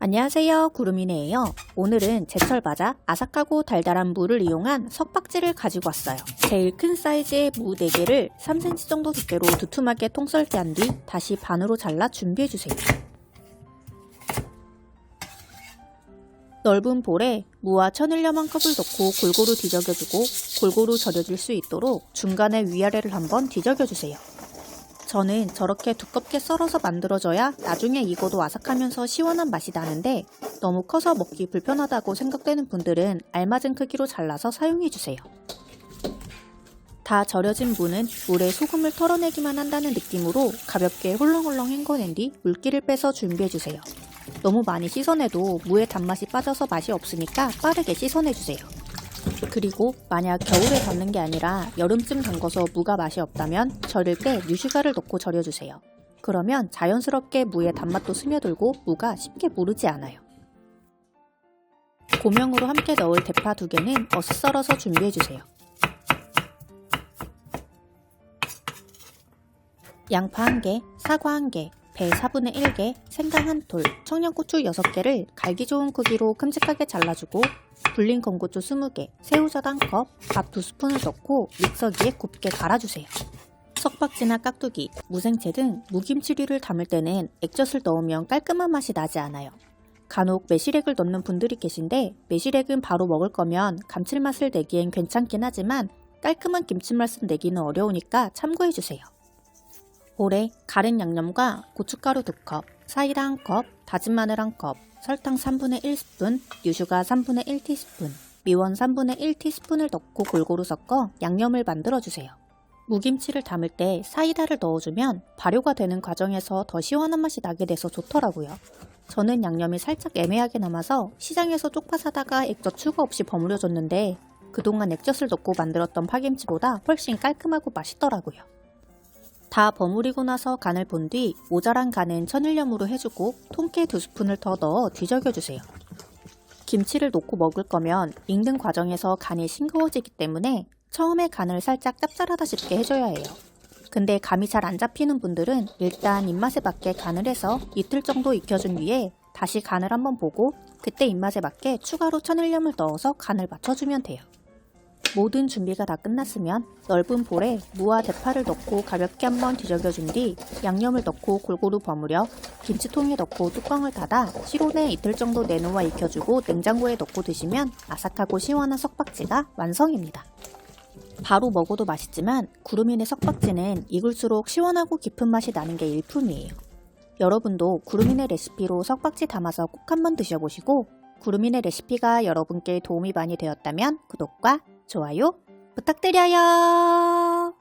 안녕하세요 구름이네예요. 오늘은 제철 과자 아삭하고 달달한 무를 이용한 석박지를 가지고 왔어요. 제일 큰 사이즈의 무 4개를 3cm 정도 두께로 두툼하게 통썰기한 뒤 다시 반으로 잘라 준비해주세요. 넓은 볼에 무와 천일염 한 컵을 넣고 골고루 뒤적여주고 골고루 절여질 수 있도록 중간에 위아래를 한번 뒤적여주세요 저는 저렇게 두껍게 썰어서 만들어져야 나중에 익어도 아삭하면서 시원한 맛이 나는데 너무 커서 먹기 불편하다고 생각되는 분들은 알맞은 크기로 잘라서 사용해주세요. 다 절여진 무는 물에 소금을 털어내기만 한다는 느낌으로 가볍게 홀렁홀렁 헹궈낸 뒤 물기를 빼서 준비해주세요. 너무 많이 씻어내도 무의 단맛이 빠져서 맛이 없으니까 빠르게 씻어내주세요. 그리고 만약 겨울에 담는 게 아니라 여름쯤 담궈서 무가 맛이 없다면 절일 때 유슈가를 넣고 절여주세요. 그러면 자연스럽게 무의 단맛도 스며들고 무가 쉽게 무르지 않아요. 고명으로 함께 넣을 대파 두 개는 어슷 썰어서 준비해주세요. 양파 1개, 사과 1개, 배 4분의 1개, 생강 1톨, 청양고추 6개를 갈기 좋은 크기로 큼직하게 잘라주고 불린 건고추 20개, 새우젓 1컵, 밥 2스푼을 넣고 믹서기에 곱게 갈아주세요. 석박지나 깍두기, 무생채 등 무김치류를 담을 때는 액젓을 넣으면 깔끔한 맛이 나지 않아요. 간혹 매실액을 넣는 분들이 계신데 매실액은 바로 먹을 거면 감칠맛을 내기엔 괜찮긴 하지만 깔끔한 김치맛을 내기는 어려우니까 참고해주세요. 볼에 가른 양념과 고춧가루 2컵, 사이다 1컵, 다진 마늘 1컵, 설탕 3분의 1스푼, 유슈가 3분의 1티스푼, 미원 3분의 1티스푼을 넣고 골고루 섞어 양념을 만들어주세요. 무김치를 담을 때 사이다를 넣어주면 발효가 되는 과정에서 더 시원한 맛이 나게 돼서 좋더라고요. 저는 양념이 살짝 애매하게 남아서 시장에서 쪽파 사다가 액젓 추가 없이 버무려줬는데 그동안 액젓을 넣고 만들었던 파김치보다 훨씬 깔끔하고 맛있더라고요. 다 버무리고 나서 간을 본 뒤 모자란 간은 천일염으로 해주고 통깨 두 스푼을 더 넣어 뒤적여주세요. 김치를 넣고 먹을 거면 익는 과정에서 간이 싱거워지기 때문에 처음에 간을 살짝 짭짤하다 싶게 해줘야 해요. 근데 감이 잘 안 잡히는 분들은 일단 입맛에 맞게 간을 해서 이틀 정도 익혀준 뒤에 다시 간을 한번 보고 그때 입맛에 맞게 추가로 천일염을 넣어서 간을 맞춰주면 돼요. 모든 준비가 다 끝났으면 넓은 볼에 무와 대파를 넣고 가볍게 한번 뒤적여준 뒤 양념을 넣고 골고루 버무려 김치통에 넣고 뚜껑을 닫아 실온에 이틀 정도 내놓아 익혀주고 냉장고에 넣고 드시면 아삭하고 시원한 석박지가 완성입니다. 바로 먹어도 맛있지만 구름인의 석박지는 익을수록 시원하고 깊은 맛이 나는 게 일품이에요. 여러분도 구름인의 레시피로 석박지 담아서 꼭 한번 드셔보시고 구름인의 레시피가 여러분께 도움이 많이 되었다면 구독과 좋아요 부탁드려요.